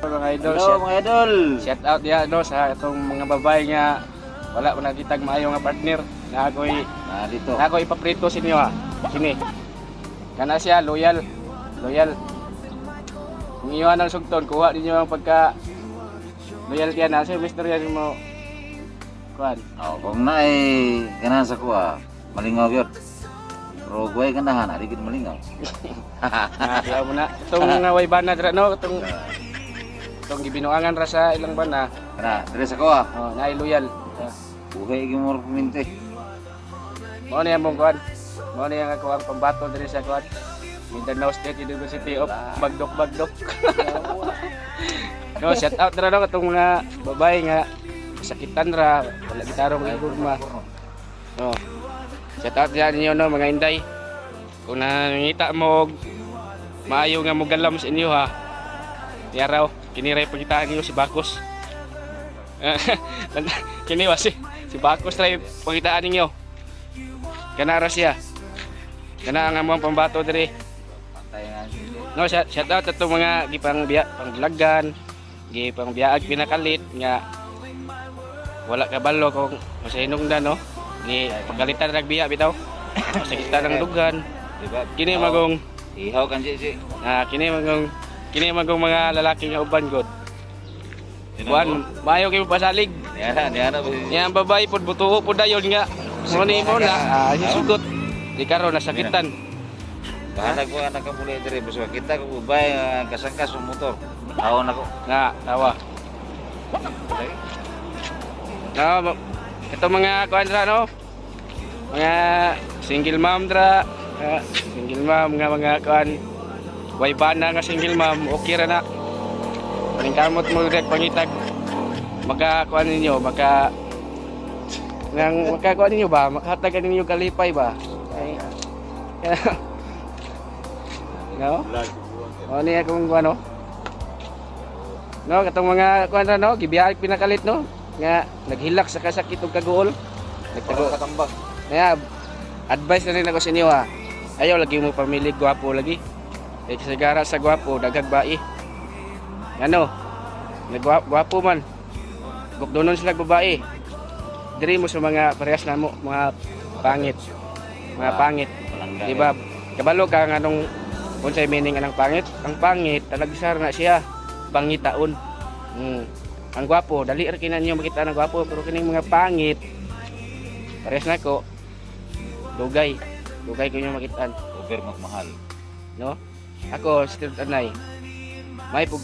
Mga idol, Hello shout, mga idol. shout out diya no sa itong mga babae nga wala mo nakitag maayo nga partner na ako'y Nah, dito. na ako'y ipaprito sa inyo ha. Kini. Kana siya loyal. Loyal. Kung iwan ang sugton, kuha ninyo ang pagka loyal yan na. Sa mister yan mo kuhan. Oh, kung na ay ganahan sa kuha, malingaw yun. Guway ganahan, adikit malingaw. Ah, kaya mo na. Itong mga way bana dira no, itong itong gibinuangan ra sa ilang bana. Kana, dire sa kuha. Oh, naay loyal. Ah, Buhay yung mga puminti. Mao na mong kuhan. Mao na ang pambato diri sa kuhan. Mindanao State University of Bagdok Bagdok. no, shout out na no katong mga babae nga sakitan ra, wala gitarong igurma. No. Shout out diyan ninyo no mga inday. Kung nangita mo maayo nga mo galam sa inyo ha. Di pagitaan niyo si Bakos. Kini wa si si Bakos try pagitaan ninyo. Kana ra siya. Kana ang among pambato diri. Nga. No, shout, shout out ato mga gipang biya, panglagan, gipang biyaag pinakalit nga wala kabalo kung masahinog na no. Gi pagalitan rag biya bitaw. Sakita ng dugan. Kini magong Ihaw kan si si. ah, kini magong kini magong mga lalaki nga uban god. Kuan, mayo kay pasalig. Ba si Yang babae pud butuo pud dayon nga. Mo ni mo na ah, sugot. Di karon nasakitan. Bahala ko anak ka muli dire basta kita ko ubay uh, kasangkas sa motor. Tawon ako. Nga, tawa. No, ito mga kuan dra no. Mga single mom dra. Ah, single mom nga mga kuan. Way bana nga single mom, okay ra na. Paling kamot mo direk pangitag. Maka kuan ninyo, maka nang maka kuan ninyo ba, makahatag ninyo kalipay ba? Ay. no? O niya kung ano? No, katong mga kuan ra no, gibiyay pinakalit no. Nga naghilak sa kasakit ug kaguol. Nagtago katambak. Kaya advice na rin ako sa inyo ha. Ayaw lagi mo pamili gwapo lagi. Eh sa gara sa gwapo daghag bae. Ano? Nagwapo man. Gugdonon sila babae. Diri mo sa mga parehas na mo, mga pangit. Mga pangit. Di ba? Kabalo ka nga nung unsay meaning anang pangit? Ang pangit, talagsar na siya. Pangitaon. Mm. Ang gwapo, dali ra kinan niyo makita ng gwapo, pero kining mga pangit, parehas na ko, dugay. Dugay ko niyo makitaan. Over magmahal. No? Ako, still anay. May pugo